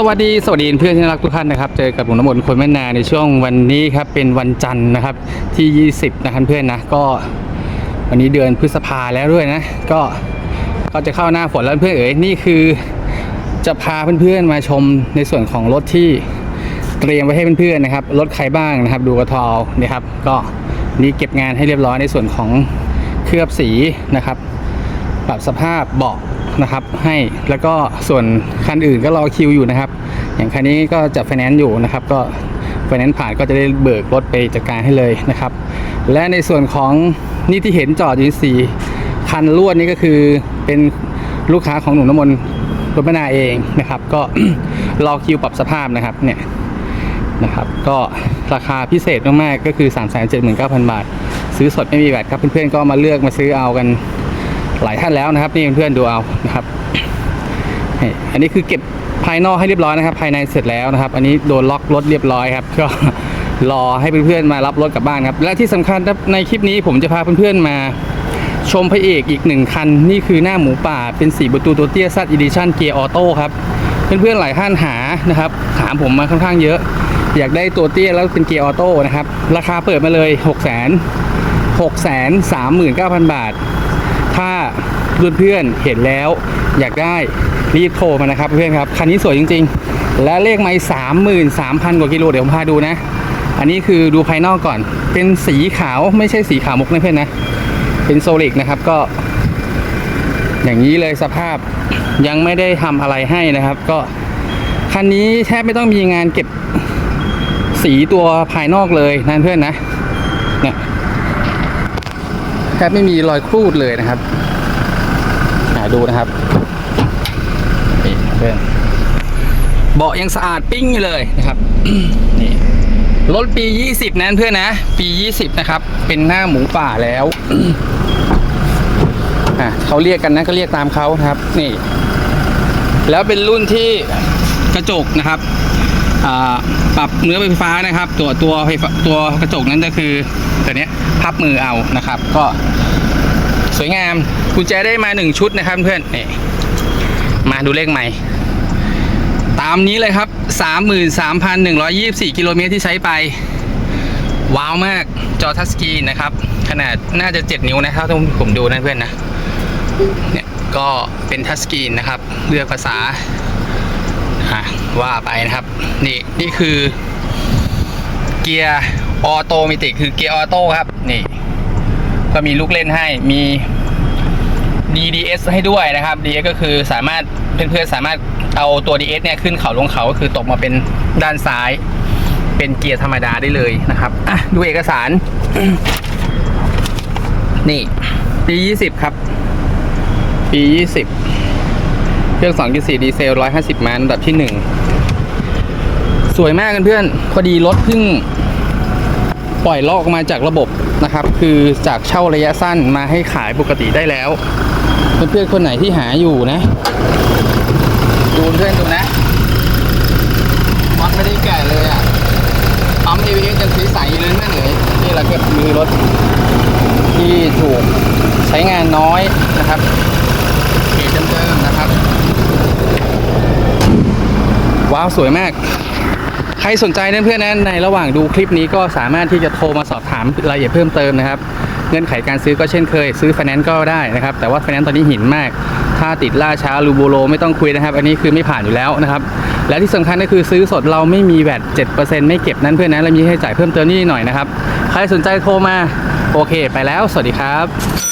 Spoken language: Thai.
สวัสดีสวัสดีเพื่อนที่รักทุกท่านนะครับเจอกับผมน้ำมนต์คนแม่นาในช่วงวันนี้ครับเป็นวันจันทร์นะครับที่ 20 นะครับเพื่อนนะก็วันนี้เดือนพฤษภาแล้วด้วยนะ ก็ก็จะเข้าหน้าฝนแล้วเพื่อนเอ๋ยนี่คือจะพาเพื่อนๆมาชมในส่วนของรถที่เตรียมไว้ให้เพื่อนๆนะครับรถใครบ้างนะครับ ดูกระทอนี่ครับ ก็นี่เก็บงานให้เรียบร้อยในส่วนของเคลือบสีนะครับ ปรับสภาพเบาะ นะครับให้แล้วก็ส่วนคันอื่นก็รอคิวอยู่นะครับ อย่างคันนี้ก็จะไฟแนนซ์อยู่นะครับ ก็ไฟแนนซ์ผ่านก็จะได้เบิกรถไปจัดการให้เลยนะครับ และในส่วนของนี่ที่เห็นจอดอยู่สี่คันลวดนี่ก็คือเป็นลูกค้าของหนุ่มน้ำมนต์รถมนาเองนะครับ ก็รอคิวปรับสภาพนะครับเนี่ยนะครับ ก็ราคาพิเศษมากๆก็คือ 3 7 9 0 0 0 บาท ซื้อสดไม่มีแบตครับเพื่อนๆก็มาเลือกมาซื้อเอากัน หลายท่านแล้วนะครับ นี่เพื่อนๆดูเอานะครับอันนี้คือเก็บภายนอกให้เรียบร้อยนะครับ ภายในเสร็จแล้วนะครับ อันนี้โดนล็อกรถเรียบร้อยครับก็รอให้เพื่อนๆมารับรถกลับบ้านครับ และที่สำคัญในคลิปนี้ผมจะพาเพื่อนๆมาชมพระเอกอีกหนึ่งคัน นี่คือหน้าหมูป่าเป็นสีประตูตัวเตี้ยซัดอีดิชั่นเกียร์ออโต้ครับเพื่อนๆหลายท่านหานะครับ ถามผมมาค่อนข้างเยอะ อยากได้ตัวเตี้ยแล้วเป็นเกียร์ออโต้นะครับ ราคาเปิดมาเลย 6 0 0 0 0 6 3 9 0 0 0 บาท ถ้าเพื่อนๆเห็นแล้วอยากได้รีบโทรมานะครับเพื่อนครับ คันนี้สวยจริง ๆ และเลขไม่สามหมื่นสามพันกว่ากิโลเดี๋ยวผมพาดูนะ อันนี้คือดูภายนอกก่อน เป็นสีขาวไม่ใช่สีขาวมุกนะเพื่อนนะ เป็นโซลิกนะครับก็ อย่างนี้เลยสภาพยังไม่ได้ทำอะไรให้นะครับ ก็คันนี้แทบไม่ต้องมีงานเก็บสีตัวภายนอกเลยนะเพื่อนนะเนี่ย แทบไม่มีรอยครูดเลยนะครับดูนะครับนี่เพื่อนเบาะยังสะอาดปิ้งอยู่เลยนะครับนี่รถปี 20 นั้นเพื่อนนะ ปี 20 นะครับ เป็นหน้าหมูป่าแล้วอะเขาเรียกกันนะก็เรียกตามเขาครับ นี่ แล้วเป็นรุ่นที่กระจกนะครับ ปรับเนื้อไฟฟ้านะครับ ตัวตัวไฟตัวกระจกนั้นก็คือตัวนี้พับมือเอานะครับ ก็สวยงามกุญแจได้มาหนึ่งชุดนะครับเพื่อนนี่มาดูเลขใหม่ ตามนี้เลยครับ 33,124 กิโลเมตรที่ใช้ไป ว้าวมากจอทัชสกรีนนะครับ ขนาดน่าจะ 7 นิ้วนะครับถ้าผมดูนะเพื่อนนะเนี่ยก็เป็นทัชสกรีนนะครับ เลือกภาษา อะว่าไปนะครับ นี่นี่คือ เกียร์ออโตเมติคือเกียร์ออโต้ครับ นี่ ก็มีลูกเล่นให้มี DDS ให้ด้วยนะครับ DDS ก็คือสามารถเพื่อนๆสามารถเอาตัว DS เนี่ยขึ้นเขาลงเขาก็คือตกมาเป็นด้านซ้าย เป็นเกียร์ธรรมดาได้เลยนะครับอะดูเอกสาร นี่ปี 20 ครับ ปี 20 เครื่อง 2.4 ดีเซล 150 ม้าอันดับที่ 1 สวยมากกันเพื่อน พอดีรถเพิ่งปล่อยลอกมาจากระบบนะครับ คือจากเช่าระยะสั้นมาให้ขายปกติได้แล้ว เพื่อนๆคนไหนที่หาอยู่นะ ดูเพื่อนดูนะวัดไม่ได้แก่เลยอะปั๊ม ABS ยังสๆอยู่เลยแม่เหนื่อยนี่แหละก็คือรถที่ถูกใช้งานน้อยนะครับเกรดเดิมๆนะครับ ว้าวสวยมาก ใครสนใจนะเพื่อนนะในระหว่างดูคลิปนี้ก็สามารถที่จะโทรมาสอบถามรายละเอียดเพิ่มเติมนะครับ เงื่อนไขการซื้อก็เช่นเคย ซื้อไฟแนนซ์ก็ได้นะครับ แต่ว่าไฟแนนซ์ตอนนี้หินมาก ถ้าติดล่าช้ารูโบโลไม่ต้องคุยนะครับ อันนี้คือไม่ผ่านอยู่แล้วนะครับ และที่สำคัญก็คือซื้อสดเราไม่มีแวด7%ไม่เก็บนั้นเพื่อนนะเรามีให้จ่ายเพิ่มเติมนิดหน่อยนะครับ ใครสนใจโทรมา โอเค ไปแล้ว สวัสดีครับ